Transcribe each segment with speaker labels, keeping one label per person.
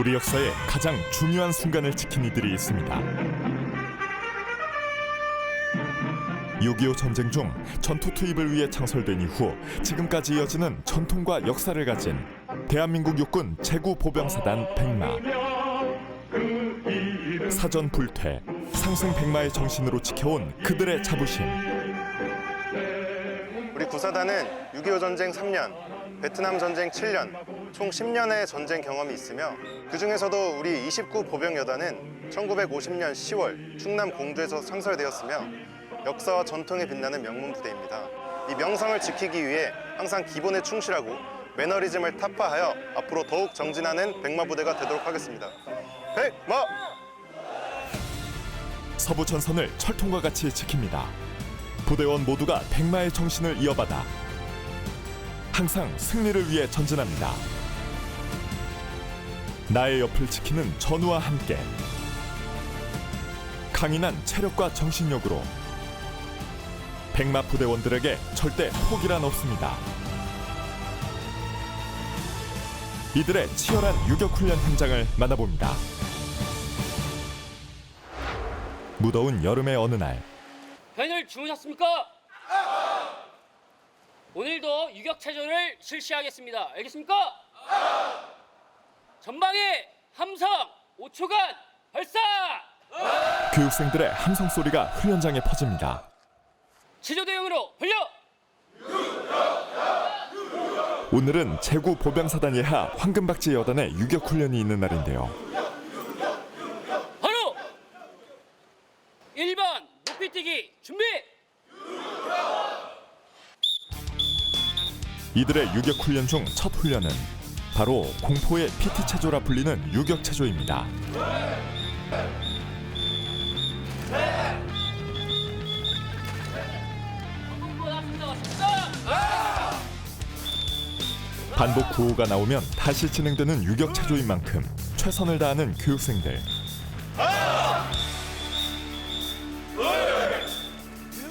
Speaker 1: 우리 역사의 가장 중요한 순간을 지킨 이들이 있습니다. 6.25 전쟁 중 전투 투입을 위해 창설된 이후 지금까지 이어지는 전통과 역사를 가진 대한민국 육군 제구 보병사단 백마 사전 불퇴 상승 백마의 정신으로 지켜온 그들의 자부심
Speaker 2: 우리 구사단은 6.25 전쟁 3년, 베트남 전쟁 7년, 총 10년의 전쟁 경험이 있으며 그 중에서도 우리 29 보병 여단은 1950년 10월 충남 공주에서 창설되었으며 역사와 전통에 빛나는 명문 부대입니다. 이 명성을 지키기 위해 항상 기본에 충실하고 매너리즘을 타파하여 앞으로 더욱 정진하는 백마 부대가 되도록 하겠습니다. 백마!
Speaker 1: 서부 전선을 철통과 같이 지킵니다. 부대원 모두가 백마의 정신을 이어받아 항상 승리를 위해 전진합니다. 나의 옆을 지키는 전우와 함께 강인한 체력과 정신력으로 백마 부대원들에게 절대 포기란 없습니다. 이들의 치열한 유격 훈련 현장을 만나봅니다. 무더운 여름의 어느 날
Speaker 3: 편을 주무셨습니까? 오늘도 유격체전을 실시하겠습니다. 알겠습니까? 전방에 함성 5초간 발사!
Speaker 1: 교육생들의 함성 소리가 훈련장에 퍼집니다.
Speaker 3: 체조 대응으로 돌려!
Speaker 1: 오늘은 제구 보병사단 예하 황금박지 여단의 유격 훈련이 있는 날인데요.
Speaker 3: 바로 1번 높이뛰기 준비!
Speaker 1: 이들의 유격 훈련 중 첫 훈련은 바로 공포의 PT 체조라 불리는 유격 체조입니다. 반복 구호가 나오면 다시 진행되는 유격 체조인 만큼 최선을 다하는 교육생들.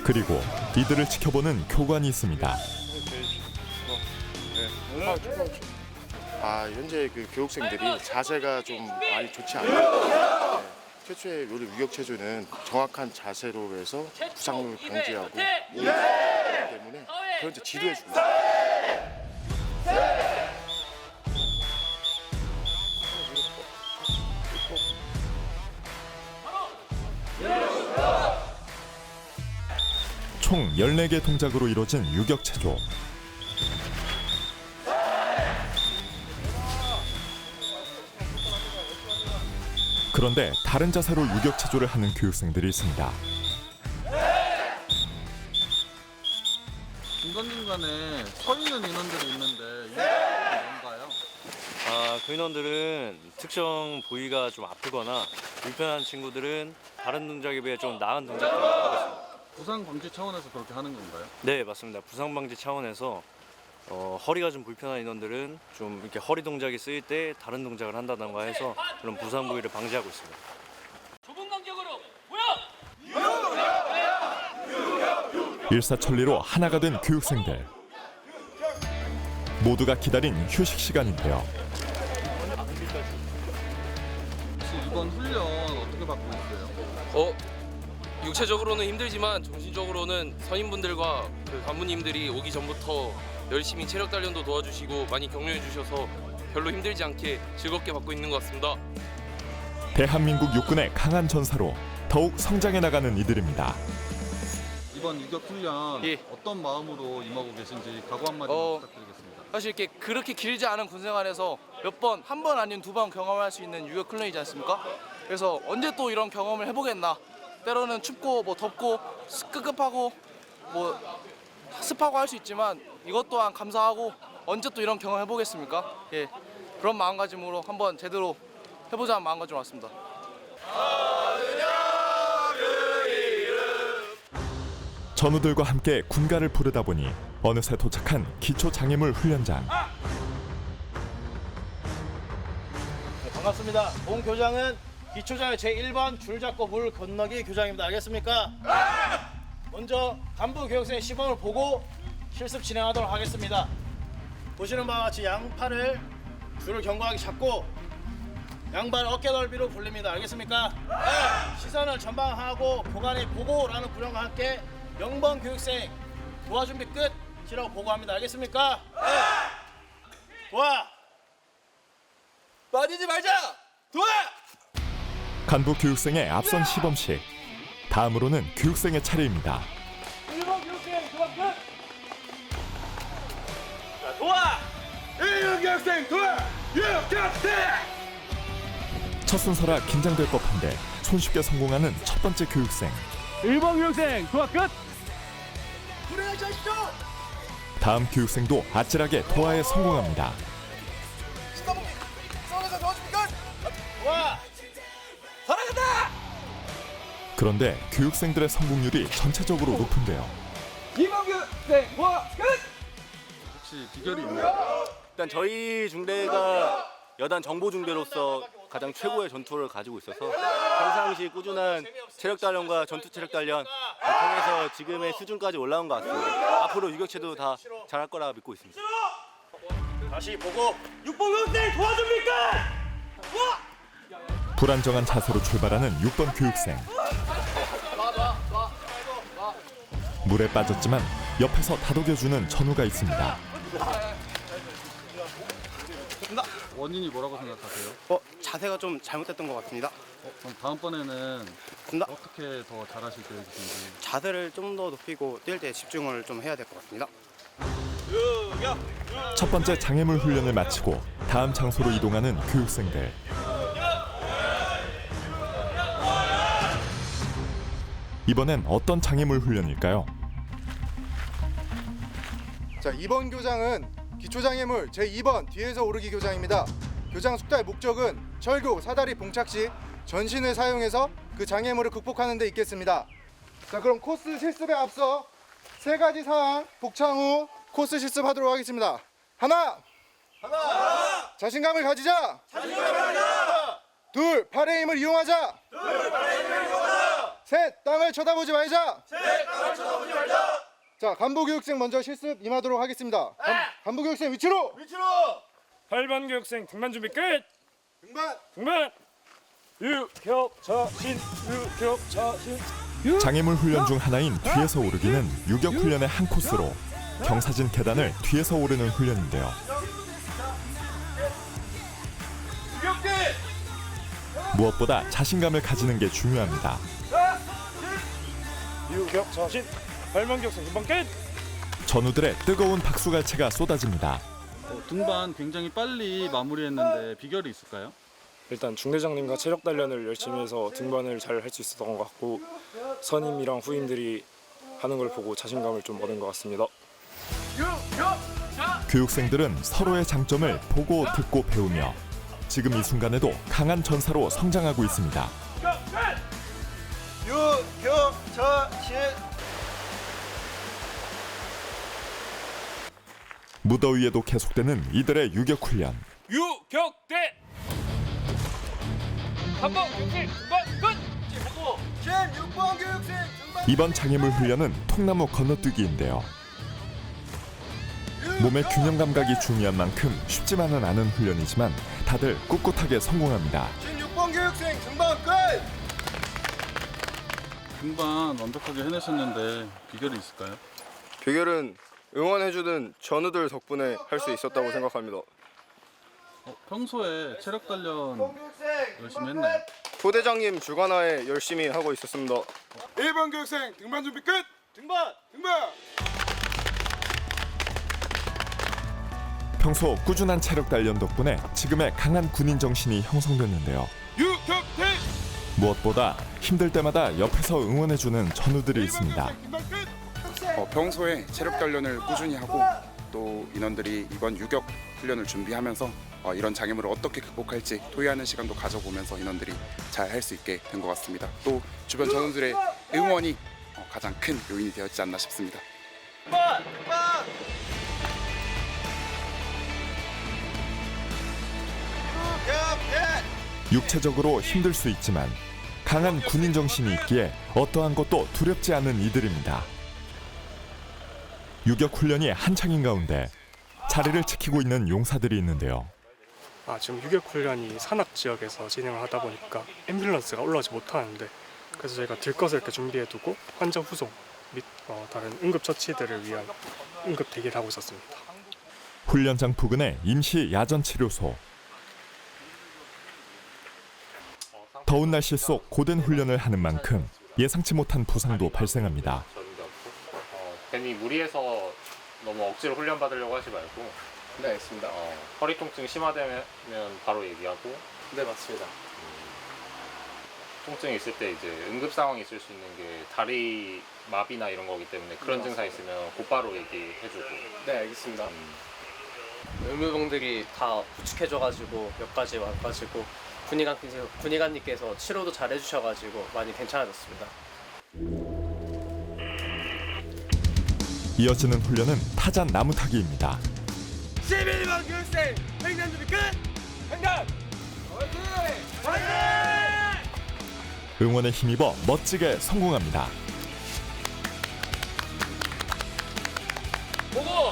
Speaker 1: 그리고 이들을 지켜보는 교관이 있습니다.
Speaker 4: 아 현재 그 교육생들이 자세가 좀 많이 좋지 않아요. 네. 최초의 요리 유격 체조는 정확한 자세로 해서 부상을 방지하고 이기 때문에 그런 이제 지도해 있어요.
Speaker 1: 총 14개 동작으로 이루어진 유격 체조. 그런데 다른 자세로 유격 체조를 하는 교육생들이 있습니다.
Speaker 5: 중간중간에 서 있는 인원들이 있는데 이게 뭔가요?
Speaker 6: 아, 그 인원들은 특정 부위가 좀 아프거나 불편한 친구들은 다른 동작에 비해 좀 나은 동작들을 하고 있습니다.
Speaker 5: 부상 방지 차원에서 그렇게 하는 건가요?
Speaker 6: 네, 맞습니다. 부상 방지 차원에서 어, 허리가 좀 불편한 인원들은 좀 이렇게 허리 동작이 쓰일 때 다른 동작을 한다던가 해서 그런 부상 부위를 방지하고 있습니다.
Speaker 3: 좁은 간격으로!
Speaker 1: 일사천리로 하나가 된 교육생들. 모두가 기다린 휴식 시간인데요.
Speaker 5: 이번 훈련 어떻게 받고 있어요?
Speaker 7: 어 육체적으로는 힘들지만 정신적으로는 선임분들과 그 간부님들이 오기 전부터 열심히 체력 단련도 도와주시고 많이 격려해 주셔서 별로 힘들지 않게 즐겁게 받고 있는 것 같습니다.
Speaker 1: 대한민국 육군의 강한 전사로 더욱 성장해 나가는 이들입니다.
Speaker 5: 이번 유격 훈련
Speaker 7: 예.
Speaker 5: 어떤 마음으로 임하고 계신지 각오 한마디
Speaker 7: 어.
Speaker 5: 부탁드리겠습니다.
Speaker 7: 사실 이렇게 그렇게 길지 않은 군 생활에서 몇 번, 한 번 아닌 두 번 경험할 수 있는 유격 훈련이지 않습니까? 그래서 언제 또 이런 경험을 해보겠나. 때로는 춥고 뭐 덥고 습급하고 뭐 습하고 할 수 있지만 이것 또한 감사하고 언제 또 이런 경험 해보겠습니까? 예, 그런 마음가짐으로 한번 제대로 해보자는 마음가짐으로 왔습니다.
Speaker 1: 전우들과 함께 군가를 부르다 보니 어느새 도착한 기초 장애물 훈련장.
Speaker 8: 반갑습니다. 본 교장은 기초장의 제1번 줄 잡고 물 건너기 교장입니다. 알겠습니까? 먼저 간부 교육생 시범을 보고 실습 진행하도록 하겠습니다. 보시는 바와 같이 양팔을 줄을 견고하게 잡고 양발 어깨 넓이로 불립니다. 알겠습니까? 시선을 전방하고 보관이 보고라는 구령과 함께 영번 교육생 도와 준비 끝이라고 보고합니다. 알겠습니까? 도와.
Speaker 7: 빠지지 말자. 도와.
Speaker 1: 간부 교육생의 앞선 시범식. 다음으로는 교육생의 차례입니다. 첫 순서라 긴장될 법한데 손쉽게 성공하는 첫 번째 교육생.
Speaker 3: 1번 교육생 도와 끝.
Speaker 1: 다음 교육생도 아찔하게 도하에 성공합니다.
Speaker 8: 도와.
Speaker 1: 그런데 교육생들의 성공률이 전체적으로 높은데요.
Speaker 5: 혹시 비결이 있나요?
Speaker 9: 일단 저희 중대가 여단 정보 중대로서 가장 최고의 전투를 가지고 있어서 평상시 꾸준한 체력 단련과 전투 체력 단련 통해서 지금의 수준까지 올라온 것 같습니다. 앞으로 유격체도 다 잘할 거라 믿고 있습니다.
Speaker 8: 다시 보고.
Speaker 1: 불안정한 자세로 출발하는 6번 교육생. 물에 빠졌지만 옆에서 다독여주는 전우가 있습니다.
Speaker 5: 원인이 뭐라고 생각하세요?
Speaker 9: 어, 자세가 좀 잘못됐던 것 같습니다.
Speaker 5: 어, 그럼 다음번에는
Speaker 9: 맞습니다.
Speaker 5: 어떻게 더 잘하실 계획이신지
Speaker 9: 자세를 좀 더 높이고 뛸 때 집중을 좀 해야 될 것 같습니다.
Speaker 1: 첫 번째 장애물 훈련을 마치고 다음 장소로 이동하는 교육생들. 이번엔 어떤 장애물 훈련일까요?
Speaker 10: 자, 이번 교장은 기초장애물 제2번 뒤에서 오르기 교장입니다. 교장 숙달 목적은 철교, 사다리 봉착 시 전신을 사용해서 그 장애물을 극복하는 데 있겠습니다. 자, 그럼 코스 실습에 앞서 세 가지 사항 복창 후 코스 실습하도록 하겠습니다. 하나! 하나! 자신감을 가지자! 자신감을 가지자! 둘, 팔의 힘을 이용하자! 둘, 팔의 힘을 이용하자! 셋, 땅을 쳐다보지 말자! 자, 간부 교육생 먼저 실습 임하도록 하겠습니다. 간, 간부 교육생 위치로! 위치로!
Speaker 3: 8번 교육생 등반 준비 끝.
Speaker 10: 등반!
Speaker 3: 등반. 유격차신 유격차신.
Speaker 1: 장애물 훈련 중 하나인 뒤에서 오르기는 유격 훈련의 한 코스로 경사진 계단을 뒤에서 오르는 훈련인데요. 무엇보다 자신감을 가지는 게 중요합니다.
Speaker 3: 유격차신. 8번 교육생 등반 끝.
Speaker 1: 전우들의 뜨거운 박수갈채가 쏟아집니다.
Speaker 5: 어, 등반 굉장히 빨리 마무리했는데 비결이 있을까요?
Speaker 11: 일단 중대장님과 체력 단련을 열심히 해서 등반을 잘 할 수 있었던 것 같고 선임이랑 후임들이 하는 걸 보고 자신감을 좀 얻은 것 같습니다.
Speaker 1: 교육생들은 서로의 장점을 보고 듣고 배우며 지금 이 순간에도 강한 전사로 성장하고 있습니다.
Speaker 8: 유격차신.
Speaker 1: 무더위에도 계속되는 이들의 유격 훈련.
Speaker 3: 유격대. 3번 교육생 등반 끝.
Speaker 1: 이번 장애물 훈련은 통나무 건너뛰기인데요. 몸의 균형 감각이 중요한 만큼 쉽지만은 않은 훈련이지만 다들 꿋꿋하게 성공합니다.
Speaker 10: 16번 교육생 등반 끝!
Speaker 5: 등반 완벽하게 해내셨는데 비결이 있을까요?
Speaker 9: 비결은 응원해주는 전우들 덕분에 할 수 있었다고 생각합니다.
Speaker 5: 어, 평소에 체력 단련 열심히 했나요?
Speaker 9: 부대장님 주관하에 열심히 하고 있었습니다.
Speaker 10: 1번 교육생 등반 준비 끝!
Speaker 8: 등반.
Speaker 10: 등반!
Speaker 1: 평소 꾸준한 체력 단련 덕분에 지금의 강한 군인 정신이 형성됐는데요.
Speaker 10: 유격대!
Speaker 1: 무엇보다 힘들 때마다 옆에서 응원해주는 전우들이 있습니다.
Speaker 12: 어, 평소에 체력 단련을 꾸준히 하고 또 인원들이 이번 유격 훈련을 준비하면서 어, 이런 장애물을 어떻게 극복할지 토의하는 시간도 가져보면서 인원들이 잘 할 수 있게 된 것 같습니다. 또 주변 전원들의 응원이 어, 가장 큰 요인이 되었지 않나 싶습니다.
Speaker 1: 육체적으로 힘들 수 있지만 강한 군인 정신이 있기에 어떠한 것도 두렵지 않은 이들입니다. 유격 훈련이 한창인 가운데 자리를 지키고 있는 용사들이 있는데요.
Speaker 11: 아, 지금 유격 훈련이 산악 지역에서 진행을 하다 보니까 앰뷸런스가 올라오지 못하는데 그래서 저희가 들것을 이렇게 준비해두고 환자 후송 및 어, 다른 응급 처치들을 위한 응급 대기를 하고 있었습니다.
Speaker 1: 훈련장 부근의 임시 야전 치료소. 더운 날씨 속 고된 훈련을 하는 만큼 예상치 못한 부상도 발생합니다.
Speaker 13: 어, 괜히 무리해서 너무 억지로 훈련 받으려고 하지 말고
Speaker 7: 네, 알겠습니다.
Speaker 13: 어, 허리 통증 심하다면 바로 얘기하고
Speaker 7: 네, 맞습니다.
Speaker 13: 통증이 있을 때 이제 응급 상황이 있을 수 있는 게 다리 마비나 이런 거기 때문에 그런 증상 있으면 곧바로 얘기해주고
Speaker 7: 네, 알겠습니다.
Speaker 14: 의무병들이 다 부축해줘가지고 몇 가지 와가지고 군의관께서 군의관님께서 치료도 잘 해주셔가지고 많이 괜찮아졌습니다.
Speaker 1: 이어지는 훈련은 타잔 나무 타기입니다.
Speaker 3: 11번 교육생 횡단 준비 끝! 횡단! 화이팅! 화이팅!
Speaker 1: 응원에 힘입어 멋지게 성공합니다.
Speaker 3: 보고!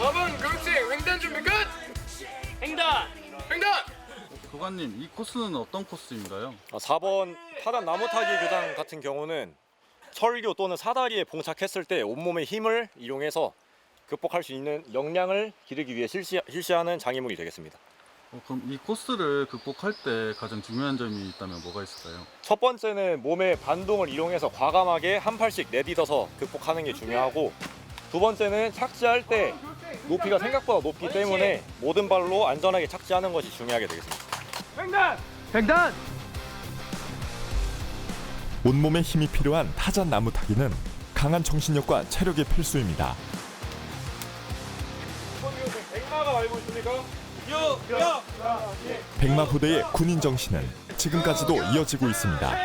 Speaker 3: 4번 교육생 횡단 준비 끝! 횡단! 횡단!
Speaker 5: 교관님 이 코스는 어떤 코스인가요?
Speaker 6: 4번 타단 나무 타기 교장 같은 경우는 설교 또는 사다리에 봉착했을 때 온몸의 힘을 이용해서 극복할 수 있는 역량을 기르기 위해 실시, 실시하는 장애물이 되겠습니다.
Speaker 5: 어, 그럼 이 코스를 극복할 때 가장 중요한 점이 있다면 뭐가 있을까요?
Speaker 6: 첫 번째는 몸의 반동을 이용해서 과감하게 한 팔씩 내딛어서 극복하는 게 중요하고 두 번째는 착지할 때 높이가 생각보다 높기 때문에 모든 발로 안전하게 착지하는 것이 중요하게 되겠습니다.
Speaker 3: 횡단!
Speaker 14: 횡단!
Speaker 1: 온몸에 힘이 필요한 타잔 나무 타기는 강한 정신력과 체력이 필수입니다. 백마 부대의 군인 정신은 지금까지도 이어지고 있습니다.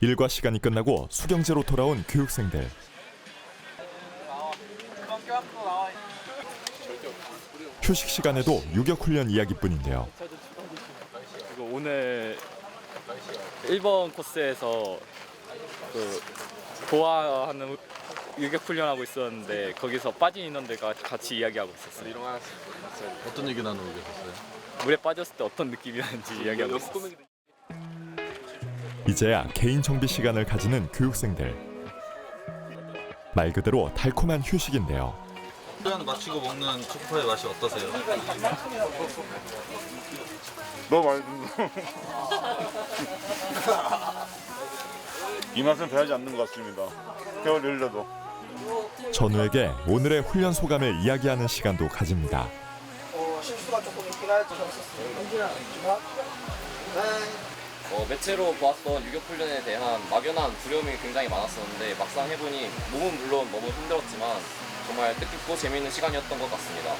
Speaker 1: 일과 시간이 끝나고 수경제로 돌아온 교육생들. 휴식 시간에도 유격 훈련 이야기뿐인데요.
Speaker 14: 오늘 1번 코스에서 그 보아하는 유격 훈련하고 있었는데 거기서 빠진 인원들과 같이 이야기하고 있었어요.
Speaker 5: 어떤 얘기 나누고 계셨어요?
Speaker 14: 물에 빠졌을 때 어떤 느낌이었는지 이야기하고 있었어요.
Speaker 1: 이제야 개인 정비 시간을 가지는 교육생들. 말 그대로 달콤한 휴식인데요.
Speaker 5: 훈련 마치고 먹는 초코파이 맛이 어떠세요?
Speaker 3: 너무 많이 든다. 이 맛은 배하지 않는 것 같습니다. 겨울 열려도.
Speaker 1: 전우에게 오늘의 훈련 소감을 이야기하는 시간도 가집니다.
Speaker 8: 실수가 조금 있긴 하지만
Speaker 14: 어, 매체로 보았던 유격 훈련에 대한 막연한 두려움이 굉장히 많았었는데 막상 해보니 몸은 물론 너무 힘들었지만 정말 뜻깊고 재미있는 시간이었던 것 같습니다.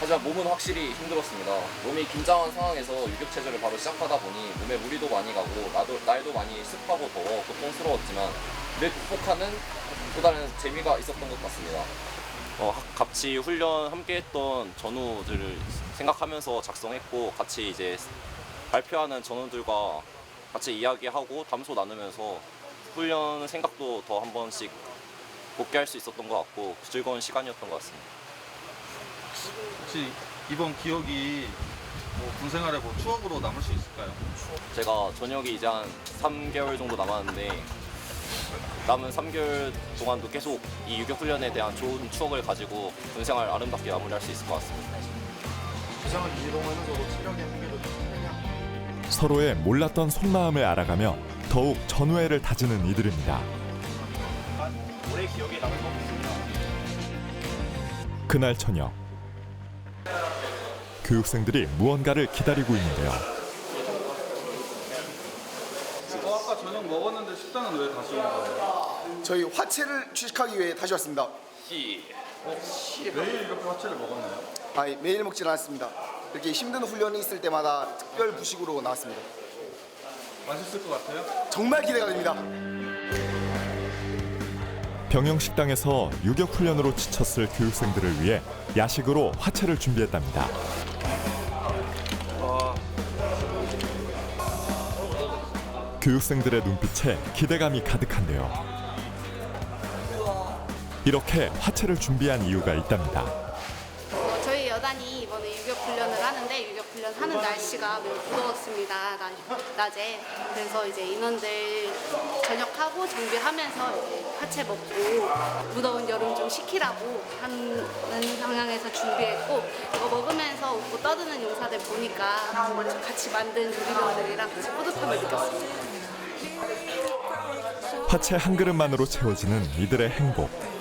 Speaker 14: 하지만 몸은 확실히 힘들었습니다. 몸이 긴장한 상황에서 유격 체조를 바로 시작하다 보니 몸에 무리도 많이 가고 나도, 날도 많이 습하고 더워 고통스러웠지만 이를 극복하는 또 다른 재미가 있었던 것 같습니다. 어, 같이 훈련 함께 했던 전우들을 생각하면서 작성했고 같이 이제 발표하는 전우들과 같이 이야기하고 담소 나누면서 훈련 생각도 더 한 번씩 복귀할 수 있었던 것 같고 즐거운 시간이었던 것 같습니다.
Speaker 5: 혹시 이번 기억이 뭐 군 생활에 뭐 추억으로 남을 수 있을까요?
Speaker 14: 제가 전역이 이제 한 3개월 정도 남았는데 남은 3개월 동안도 계속 이 유격 훈련에 대한 좋은 추억을 가지고 군 생활 아름답게 마무리할 수 있을 것 같습니다.
Speaker 10: 부상을 이동하면서도 체력의 한계도
Speaker 1: 서로의 몰랐던 속마음을 알아가며 더욱 전우애를 다지는 이들입니다.
Speaker 3: 오래 기억에 남을 것 같습니다.
Speaker 1: 그날 저녁 교육생들이 무언가를 기다리고 있는데요.
Speaker 5: 어, 아까 저녁 먹었는데 식당은 왜 다시 온 거예요?
Speaker 15: 저희 화채를 취식하기 위해 다시 왔습니다.
Speaker 5: 매일 이렇게 화채를 먹었나요?
Speaker 15: 아니, 매일 먹지는 않았습니다. 이렇게 힘든 훈련이 있을 때마다 특별 부식으로 나왔습니다.
Speaker 5: 맛있을 것 같아요?
Speaker 15: 정말 기대가 됩니다.
Speaker 1: 병영 식당에서 유격 훈련으로 지쳤을 교육생들을 위해 야식으로 화채를 준비했답니다. 교육생들의 눈빛에 기대감이 가득한데요. 이렇게 화채를 준비한 이유가 있답니다.
Speaker 16: 여단이 이번에 유격 훈련을 하는데 유격 훈련 하는 날씨가 매우 무더웠습니다. 낮, 낮에. 그래서 이제 인원들 전역하고 정비하면서 이제 화채 먹고 무더운 여름 좀 식히라고 하는 상황에서 준비했고 이거 먹으면서 웃고 떠드는 용사들 보니까 같이 만든 조리병들이랑 같이 뿌듯함을 느꼈습니다.
Speaker 1: 화채 한 그릇만으로 채워지는 이들의 행복.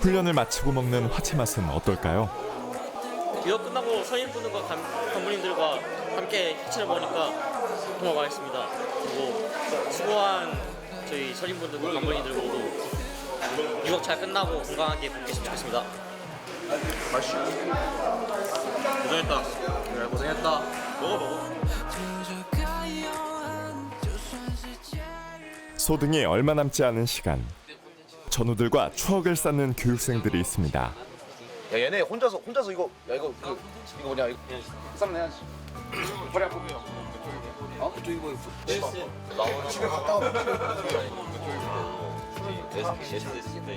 Speaker 1: 훈련을 마치고 먹는 화채 맛은 어떨까요?
Speaker 17: 이거 끝나고 서인분들과 간, 간부님들과 함께 해치를 먹으니까 정말 맛있습니다. 그리고 수고한 저희 서인분들과 간부님들 모두 유격 잘 끝나고 건강하게 복귀했으면 좋겠습니다. 고생했다. 그래 고생했다. 먹어 먹어.
Speaker 1: 소등이 얼마 남지 않은 시간. 전우들과 추억을 쌓는 교육생들이 있습니다.
Speaker 18: 야 얘네 혼자서 혼자서 이거 야 이거 그 이거 뭐냐 이거. 쌈 내야지 허리 아프면 어? 그쪽 이거 집에 갔다 오면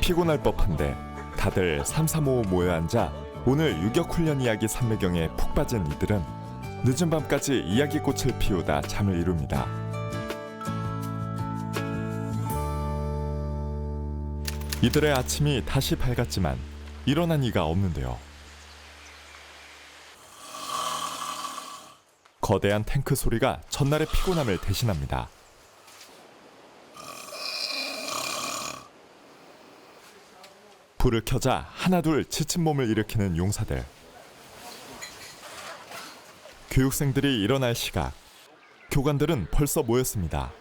Speaker 1: 피곤할 법한데 다들 삼삼오오 모여 앉아 오늘 유격 훈련 이야기 삼매경에 푹 빠진 이들은 늦은 밤까지 이야기꽃을 피우다 잠을 이룹니다. 이들의 아침이 다시 밝았지만 일어난 이가 없는데요. 거대한 탱크 소리가 전날의 피곤함을 대신합니다. 불을 켜자 하나둘 지친 몸을 일으키는 용사들. 교육생들이 일어날 시각. 교관들은 벌써 모였습니다.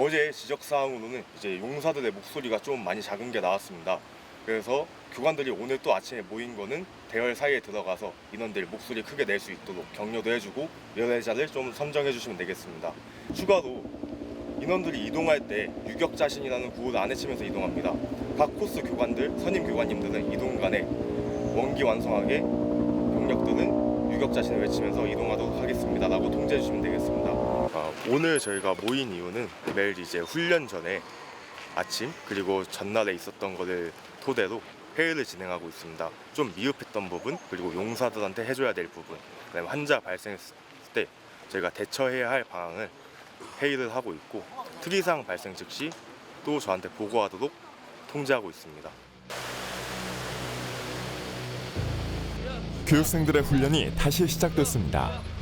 Speaker 6: 어제 지적 사항으로는 이제 용사들의 목소리가 좀 많이 작은 게 나왔습니다. 그래서 교관들이 오늘 또 아침에 모인 거는 대열 사이에 들어가서 인원들 목소리 크게 낼 수 있도록 격려도 해주고 연애자를 좀 선정해 주시면 되겠습니다. 추가로 인원들이 이동할 때 유격 자신이라는 구호를 안 외치면서 이동합니다. 각 코스 교관들, 선임 교관님들은 이동 간에 원기 완성하게 병력들은 유격 자신을 외치면서 이동하도록 하겠습니다 라고 통지해 주시면 되겠습니다. 아, 오늘 저희가 모인 이유는 매일 이제 훈련 전에 아침 그리고 전날에 있었던 것을 토대로 회의를 진행하고 있습니다. 좀 미흡했던 부분 그리고 용사들한테 해줘야 될 부분 그다음에 환자 발생했을 때 저희가 대처해야 할 방안을 회의를 하고 있고 특이사항 발생 즉시 또 저한테 보고하도록 통지하고 있습니다.
Speaker 1: 교육생들의 훈련이 다시 시작됐습니다.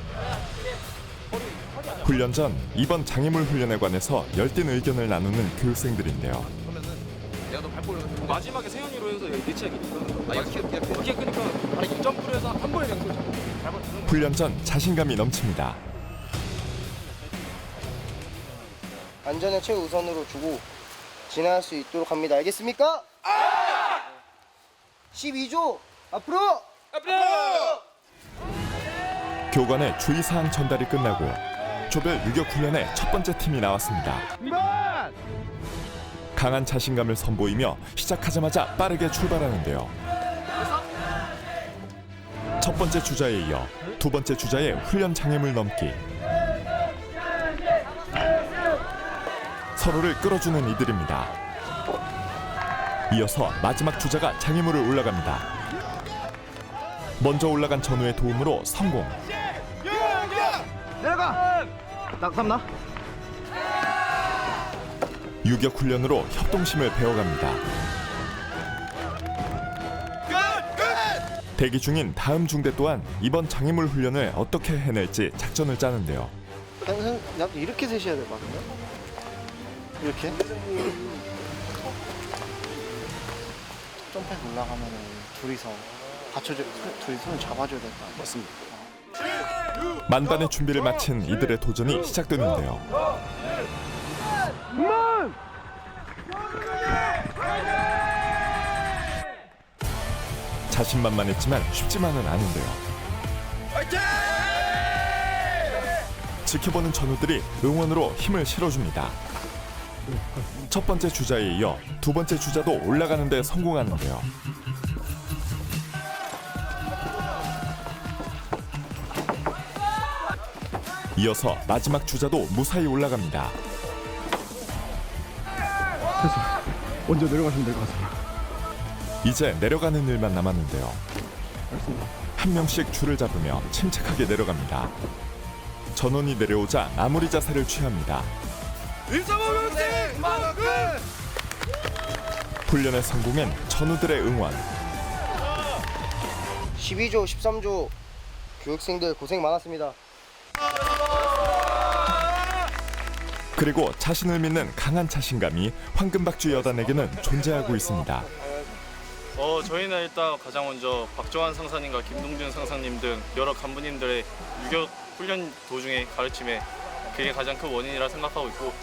Speaker 1: 훈련 전 이번 장애물 훈련에 관해서 열띤 의견을 나누는 교육생들인데요.
Speaker 5: 마지막에 세연이로 해서 여기. 아, 이렇게 이렇게 끄니까 아니 점프를 해서 한 번에 그냥.
Speaker 1: 훈련 전 자신감이 넘칩니다.
Speaker 19: 안전을 최우선으로 주고 진행할 수 있도록 합니다. 알겠습니까? 12조 앞으로!
Speaker 1: 교관의 주의사항 전달이 끝나고 조별 유격 훈련에 첫 번째 팀이 나왔습니다. 강한 자신감을 선보이며 시작하자마자 빠르게 출발하는데요. 첫 번째 주자에 이어 두 번째 주자의 훈련 장애물 넘기. 서로를 끌어주는 이들입니다. 이어서 마지막 주자가 장애물을 올라갑니다. 먼저 올라간 전우의 도움으로 성공.
Speaker 19: 낙삼나?
Speaker 1: 유격 훈련으로 협동심을 배워갑니다. 대기 중인 다음 중대 또한 이번 장애물 훈련을 어떻게 해낼지 작전을 짜는데요.
Speaker 19: 항상 나도 이렇게 세셔야 될 것 같은데? 이렇게? 점프해서 올라가면 둘이서 받쳐줘, 손- 둘이 손을 잡아줘야 될 것 같아요. 맞습니다.
Speaker 1: 만반의 준비를 마친 이들의 도전이 시작되는데요. 자신만만했지만 쉽지만은 않은데요. 지켜보는 전우들이 응원으로 힘을 실어줍니다. 첫 번째 주자에 이어 두 번째 주자도 올라가는 데 성공하는데요. 이어서 마지막 주자도 무사히 올라갑니다.
Speaker 20: 먼저 내려가시면 될 것 같습니다.
Speaker 1: 이제 내려가는 일만 남았는데요. 한 명씩 줄을 잡으며 침착하게 내려갑니다. 전원이 내려오자 마무리 자세를 취합니다. 훈련의 성공엔 전우들의 응원,
Speaker 19: 12조 13조 교육생들 고생 많았습니다.
Speaker 1: 그리고 자신을 믿는 강한 자신감이 황금박쥐 여단에게는 존재하고 있습니다.
Speaker 7: 어, 저희는 일단 가장 먼저 박조환 상사님과 김동준 상사님 등 여러 간부님들의 유격 훈련 도중에 가르침에 그게 가장 큰 원인이라 생각하고 있고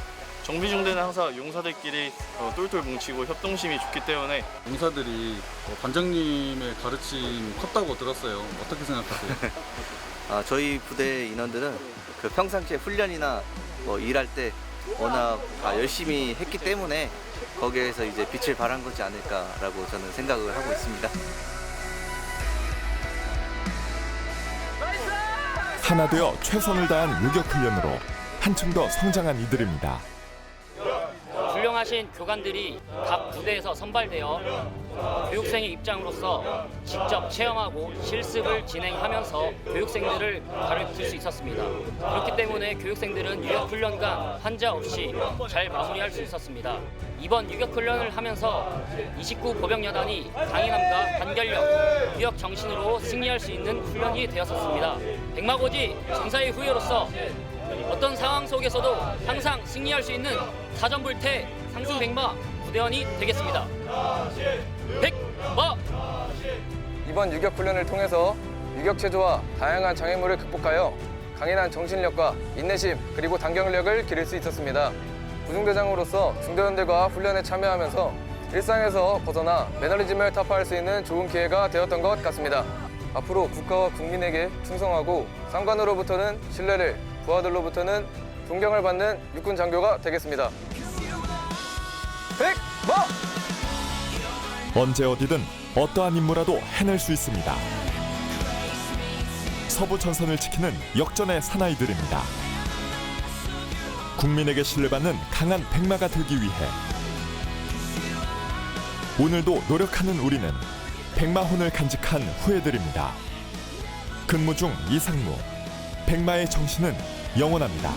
Speaker 7: 정비 중대는 항상 용사들끼리 어, 똘똘 뭉치고 협동심이 좋기 때문에
Speaker 5: 용사들이 어, 관장님의 가르침 컸다고 들었어요. 어떻게 생각하세요?
Speaker 18: 아, 저희 부대 인원들은 그 평상시에 훈련이나 뭐 일할 때 워낙 다 열심히 했기 때문에 거기에서 이제 빛을 발한 거지 않을까라고 저는 생각을 하고 있습니다.
Speaker 1: 하나 되어 최선을 다한 유격 훈련으로 한층 더 성장한 이들입니다.
Speaker 20: 훌륭하신 교관들이 각 부대에서 선발되어 교육생의 입장으로서 직접 체험하고 실습을 진행하면서 교육생들을 가르칠 수 있었습니다. 그렇기 때문에 교육생들은 유격 훈련과 환자 없이 잘 마무리할 수 있었습니다. 이번 유격 훈련을 하면서 29 보병여단이 강인함과 단결력, 유격 정신으로 승리할 수 있는 훈련이 되었었습니다. 백마고지 전사의 후예로서 어떤 상황 속에서도 항상 승리할 수 있는 사전불태 상승 백마 부대원이 되겠습니다. 백마!
Speaker 21: 이번 유격 훈련을 통해서 유격 체조와 다양한 장애물을 극복하여 강인한 정신력과 인내심 그리고 단결력을 기를 수 있었습니다. 부중대장으로서 중대원들과 훈련에 참여하면서 일상에서 벗어나 매너리즘을 타파할 수 있는 좋은 기회가 되었던 것 같습니다. 앞으로 국가와 국민에게 충성하고 상관으로부터는 신뢰를, 부하들로부터는 존경을 받는 육군 장교가 되겠습니다. 백마!
Speaker 1: 언제 어디든 어떠한 임무라도 해낼 수 있습니다. 서부 전선을 지키는 역전의 사나이들입니다. 국민에게 신뢰받는 강한 백마가 되기 위해 오늘도 노력하는 우리는 백마혼을 간직한 후예들입니다. 근무 중 이상무, 백마의 정신은 영원합니다.